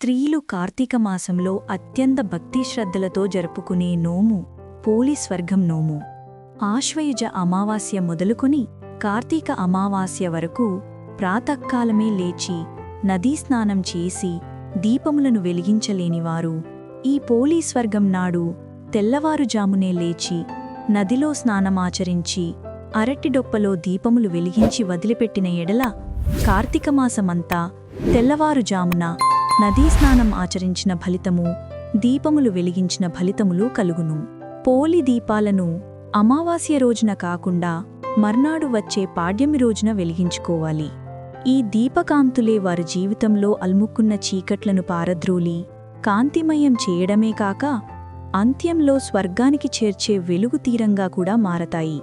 స్త్రీలు కార్తీక మాసంలో అత్యంత భక్తి శ్రద్ధలతో జరుపుకునే నోము పోలి స్వర్గం నోము. ఆశ్వయుజ అమావాస్య మొదలుకొని కార్తీక అమావాస్య వరకు ప్రాతకాలమే లేచి నదీ స్నానం చేసి దీపములను వెలిగించలేనివారు ఈ పోలీ స్వర్గం నాడు తెల్లవారుజామునే లేచి నదిలో స్నానమాచరించి అరటిడొప్పలో దీపములు వెలిగించి వదిలిపెట్టిన ఎడల కార్తీకమాసమంతా తెల్లవారుజామున నదీ స్నానం ఆచరించిన ఫలితము దీపములు వెలిగించిన ఫలితములు కలుగును. పోలి దీపాలను అమావాస్య రోజున కాకుండా మర్నాడు వచ్చే పాడ్యమి రోజున వెలిగించుకోవాలి. ఈ దీపకాంతులే వారి జీవితంలో అల్ముక్కున్న చీకట్లను పారద్రోలి కాంతిమయం చేయడమే కాక అంత్యంలో స్వర్గానికి చేర్చే వెలుగు తీరంగా కూడా మారతాయి.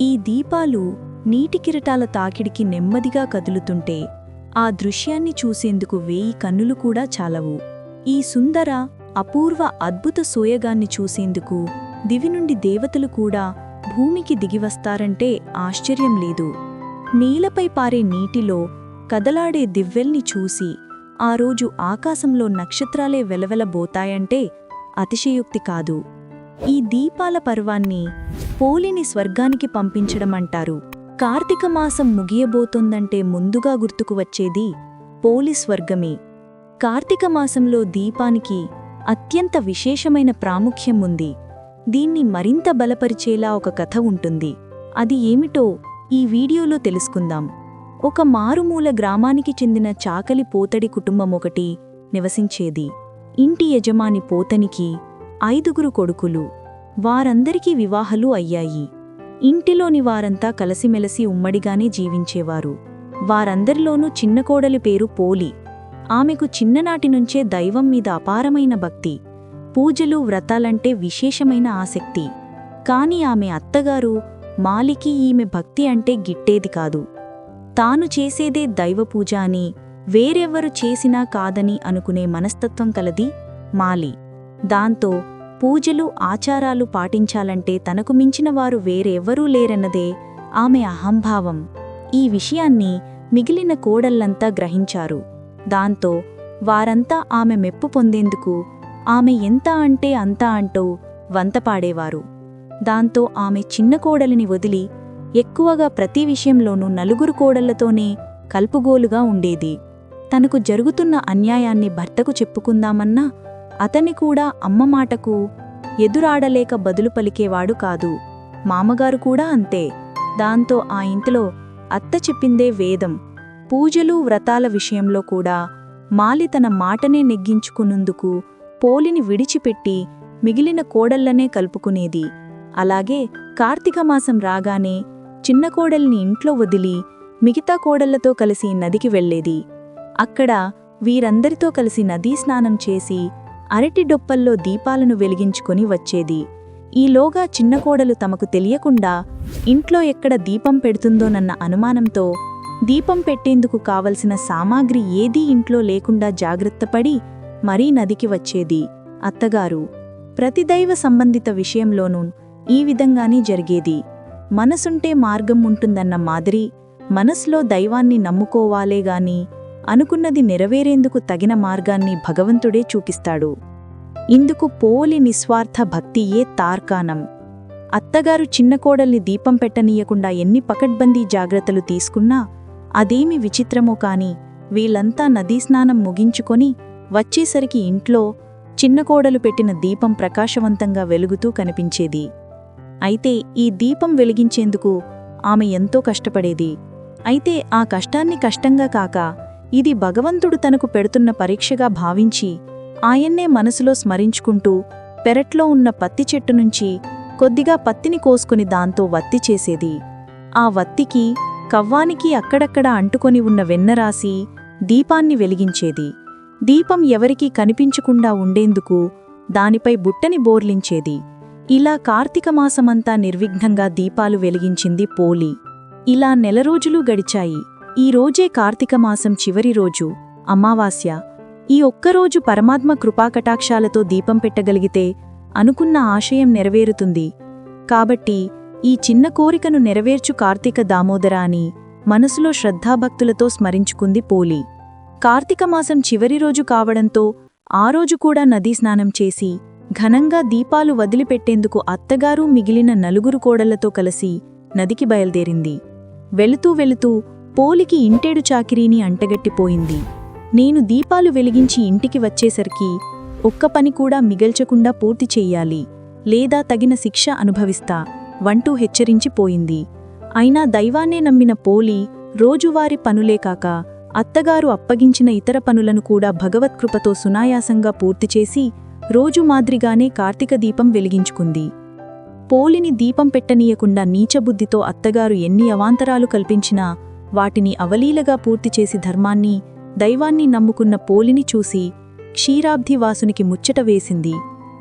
ఈ దీపాలు నీటి కిరటాల తాకిడికి నెమ్మదిగా కదులుతుంటే ఆ దృశ్యాన్ని చూసేందుకు వేయి కన్నులు కూడా చాలవు. ఈ సుందర అపూర్వ అద్భుత సోయగాన్ని చూసేందుకు దివి నుండి దేవతలు కూడా భూమికి దిగివస్తారంటే ఆశ్చర్యం లేదు. నీలపై పారే నీటిలో కదలాడే దివ్వెల్ని చూసి ఆ రోజు ఆకాశంలో నక్షత్రాలే వెలవెలబోతాయంటే అతిశయోక్తి కాదు. ఈ దీపాల పర్వాన్ని పోలిని స్వర్గానికి పంపించడమంటారు. కార్తీక మాసం ముగియబోతోందంటే ముందుగా గుర్తుకు వచ్చేది పోలీస్ వర్గమే కార్తీక మాసంలో దీపానికి అత్యంత విశేషమైన ప్రాముఖ్యం ఉంది. దీన్ని మరింత బలపరిచేలా ఒక కథ ఉంటుంది. అది ఏమిటో ఈ వీడియోలో తెలుసుకుందాం. ఒక మారుమూల గ్రామానికి చెందిన చాకలి పోతడి కుటుంబం ఒకటి నివసించేది. ఇంటి యజమాని పోతనికి ఐదుగురు కొడుకులు. వారందరికీ వివాహాలు అయ్యాయి. ఇంటిలోని వారంతా కలసిమెలసి ఉమ్మడిగానే జీవించేవారు. వారందరిలోనూ చిన్న కోడలి పేరు పోలి. ఆమెకు చిన్ననాటి నుంచే దైవం మీద అపారమైన భక్తి. పూజలు వ్రతాలంటే విశేషమైన ఆసక్తి. కాని ఆమె అత్తగారు మాలికి ఈమె భక్తి అంటే గిట్టేది కాదు. తాను చేసేదే దైవపూజ అని వేరెవ్వరు చేసినా కాదని అనుకునే మనస్తత్వం కలది మాలి. దాంతో పూజలు ఆచారాలు పాటించాలంటే తనకు మించిన వారు వేరెవ్వరూ లేరన్నదే ఆమె అహంభావం. ఈ విషయాన్ని మిగిలిన కోడళ్ళంతా గ్రహించారు. దాంతో వారంతా ఆమె మెప్పు పొందేందుకు ఆమె ఎంత అంటే అంతా అంటూ వంతపాడేవారు. దాంతో ఆమె చిన్న కోడలిని వదిలి ఎక్కువగా ప్రతి విషయంలోనూ నలుగురు కోడళ్ళతోనే కల్పుగోలుగా ఉండేది. తనకు జరుగుతున్న అన్యాయాన్ని భర్తకు చెప్పుకుందామన్నా అతని కూడా అమ్మ మాటకు ఎదురాడలేక బదులు పలికేవాడు కాదు. మామగారు కూడా అంతే. దాంతో ఆ ఇంటిలో అత్త చెప్పిందే వేదం. పూజలు వ్రతాల విషయంలో కూడా మాలి తన మాటనే నెగ్గించుకున్నందుకు పోలిని విడిచిపెట్టి మిగిలిన కోడళ్ళనే కలుపుకునేది. అలాగే కార్తీకమాసం రాగానే చిన్న కోడల్ని ఇంట్లో వదిలి మిగతా కోడళ్ళతో కలిసి నదికి వెళ్ళేది అక్కడ వీరందరితో కలిసి నదీ స్నానం చేసి అరటి డొప్పల్లో దీపాలను వెలిగించుకొని వచ్చేది. ఈలోగా చిన్న కోడలు తమకు తెలియకుండా ఇంట్లో ఎక్కడ దీపం పెడుతుందోనన్న అనుమానంతో దీపం పెట్టేందుకు కావలసిన సామాగ్రి ఏదీ ఇంట్లో లేకుండా జాగ్రత్తపడి మరీ నదికి వచ్చేది. అత్తగారు ప్రతిదైవ సంబంధిత విషయంలోనూ ఈ విధంగానే జరిగేది. మనసుంటే మార్గం ఉంటుందన్న మాదిరి మనసులో దైవాన్ని నమ్ముకోవాలే గాని అనుకున్నది నెరవేరేందుకు తగిన మార్గాన్ని భగవంతుడే చూపిస్తాడు. ఇందుకు పోలి నిస్వార్థ భక్తియే తార్కాణం. అత్తగారు చిన్న కోడల్ని దీపం పెట్టనీయకుండా ఎన్ని పకడ్బందీ జాగ్రత్తలు తీసుకున్నా అదేమి విచిత్రమో కాని వీళ్ళంతా నదీస్నానం ముగించుకొని వచ్చేసరికి ఇంట్లో చిన్న కోడలు పెట్టిన దీపం ప్రకాశవంతంగా వెలుగుతూ కనిపించేది. అయితే ఈ దీపం వెలిగించేందుకు ఆమె ఎంతో కష్టపడేది. అయితే ఆ కష్టాన్ని కష్టంగా కాక ఇది భగవంతుడు తనకు పెడుతున్న పరీక్షగా భావించి ఆయన్నే మనసులో స్మరించుకుంటూ పెరట్లో ఉన్న పత్తి చెట్టు నుంచి కొద్దిగా పత్తిని కోసుకుని దాంతో వత్తి చేసేది. ఆ వత్తికి కవ్వానికి అక్కడక్కడ అంటుకొని ఉన్న వెన్నరాసి దీపాన్ని వెలిగించేది. దీపం ఎవరికీ కనిపించకుండా ఉండేందుకు దానిపై బుట్టని బోర్లించేది. ఇలా కార్తీక మాసమంతా నిర్విఘ్నంగా దీపాలు వెలిగించింది పోలి. ఇలా నెల రోజులు గడిచాయి. ఈ రోజే కార్తీక మాసం చివరి రోజు అమావాస్య. ఈ ఒక్కరోజు పరమాత్మ కృపాకటాక్షాలతో దీపం పెట్టగలిగితే అనుకున్న ఆశయం నెరవేరుతుంది. కాబట్టి ఈ చిన్న కోరికను నెరవేర్చు కార్తీక దామోదర అని మనసులో శ్రద్ధాభక్తులతో స్మరించుకుంది పోలి. కార్తీక మాసం చివరి రోజు కావడంతో ఆ రోజు కూడా నదీ స్నానం చేసి ఘనంగా దీపాలు వదిలిపెట్టేందుకు అత్తగారు మిగిలిన నలుగురు కోడళ్ళతో కలిసి నదికి బయల్దేరింది. వెళుతూ వెళుతూ పోలికి ఇంటేడు చాకిరీని అంటగట్టిపోయింది. నేను దీపాలు వెలిగించి ఇంటికి వచ్చేసరికి ఒక్క పని కూడా మిగల్చకుండా పూర్తి చెయ్యాలి లేదా తగిన శిక్ష అనుభవిస్తా వంటూ హెచ్చరించిపోయింది. అయినా దైవాన్నే నమ్మిన పోలి రోజువారి పనులే కాక అత్తగారు అప్పగించిన ఇతర పనులను కూడా భగవత్కృపతో సునాయాసంగా పూర్తిచేసి రోజు మాదిరిగానే కార్తీక దీపం వెలిగించుకుంది. పోలిని దీపం పెట్టనీయకుండా నీచబుద్ధితో అత్తగారు ఎన్ని అవాంతరాలు కల్పించినా వాటిని అవలీలగా పూర్తి చేసి ధర్మాన్ని దైవాన్ని నమ్ముకున్న పోలిని చూసి క్షీరాబ్ధివాసునికి ముచ్చట వేసింది.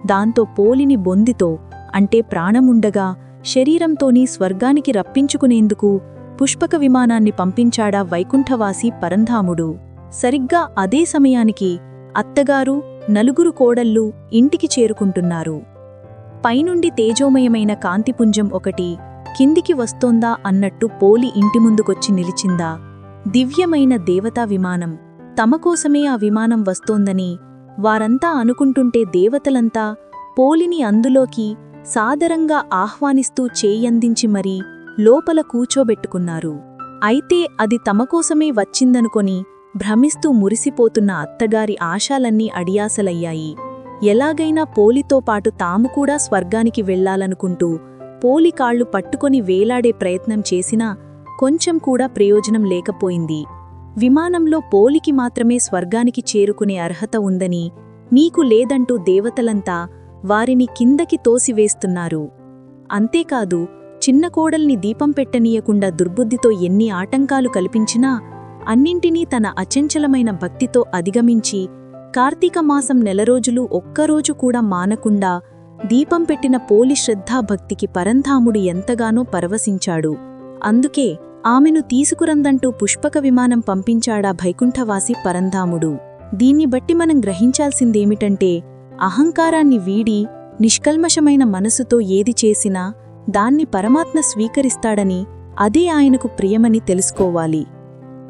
దాంతో పోలిని బొందితో అంటే ప్రాణముండగా శరీరంతోని స్వర్గానికి రప్పించుకునేందుకు పుష్పక విమానాన్ని పంపించాడా వైకుంఠవాసి పరంధాముడు. సరిగ్గా అదే సమయానికి అత్తగారు నలుగురు కోడళ్ళు ఇంటికి చేరుకుంటున్నారు. పైనుండి తేజోమయమైన కాంతిపుంజం ఒకటి కిందికి వస్తోందా అన్నట్టు పోలి ఇంటి ముందుకొచ్చి నిలిచిందా. దివ్యమైన దేవతా విమానం. తమకోసమే ఆ విమానం వస్తోందని వారంతా అనుకుంటుంటే దేవతలంతా పోలిని అందులోకి సాదరంగా ఆహ్వానిస్తూ చేయందించి మరీ లోపల కూచోబెట్టుకున్నారు అయితే అది తమకోసమే వచ్చిందనుకొని భ్రమిస్తూ మురిసిపోతున్న అత్తగారి ఆశాలన్నీ అడియాసలయ్యాయి. ఎలాగైనా పోలితో పాటు తాము కూడా స్వర్గానికి వెళ్ళాలనుకుంటూ పోలికాళ్ళు పట్టుకొని వేలాడే ప్రయత్నం చేసినా కొంచెం కూడా ప్రయోజనం లేకపోయింది. విమానంలో పోలికి మాత్రమే స్వర్గానికి చేరుకునే అర్హత ఉందని నీకు లేదంటూ దేవతలంతా వారిని కిందకి తోసివేస్తున్నారు. అంతేకాదు చిన్న కోడల్ని దీపం పెట్టనీయకుండా దుర్బుద్ధితో ఎన్ని ఆటంకాలు కల్పించినా అన్నింటినీ తన అచంచలమైన భక్తితో అధిగమించి కార్తీక మాసం నెల రోజులు ఒక్కరోజు కూడా మానకుండా దీపం పెట్టిన పోలి శ్రద్ధాభక్తికి పరంధాముడు ఎంతగానో పరవశించాడు. అందుకే ఆమెను తీసుకురందంటూ పుష్పక విమానం పంపించాడా భైకుంఠవాసి పరంధాముడు. దీన్ని బట్టి మనం గ్రహించాల్సిందేమిటంటే అహంకారాన్ని వీడి నిష్కల్మషమైన మనసుతో ఏది చేసినా దాన్ని పరమాత్మ స్వీకరిస్తాడని అదే ఆయనకు ప్రియమని తెలుసుకోవాలి.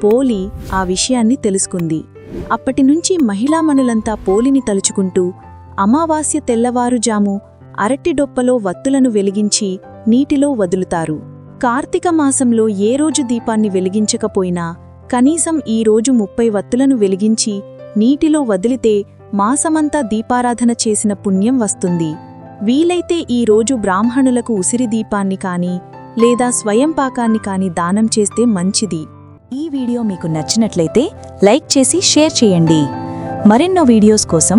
పోలి ఆ విషయాన్ని తెలుసుకుంది. అప్పటినుంచి మహిళామణులంతా పోలిని తలుచుకుంటూ అమావాస్య తెల్లవారుజాము అరటిడొప్పలో వత్తులను వెలిగించి నీటిలో వదులుతారు. కార్తీక మాసంలో ఏ రోజు దీపాన్ని వెలిగించకపోయినా కనీసం ఈ రోజు ముప్పై వత్తులను వెలిగించి నీటిలో వదిలితే మాసమంతా దీపారాధన చేసిన పుణ్యం వస్తుంది. వీలైతే ఈ రోజు బ్రాహ్మణులకు ఉసిరి దీపాన్ని కాని లేదా స్వయం పాకాన్ని కాని దానం చేస్తే మంచిది. ఈ వీడియో మీకు నచ్చినట్లయితే లైక్ చేసి షేర్ చేయండి. మరెన్నో వీడియోస్ కోసం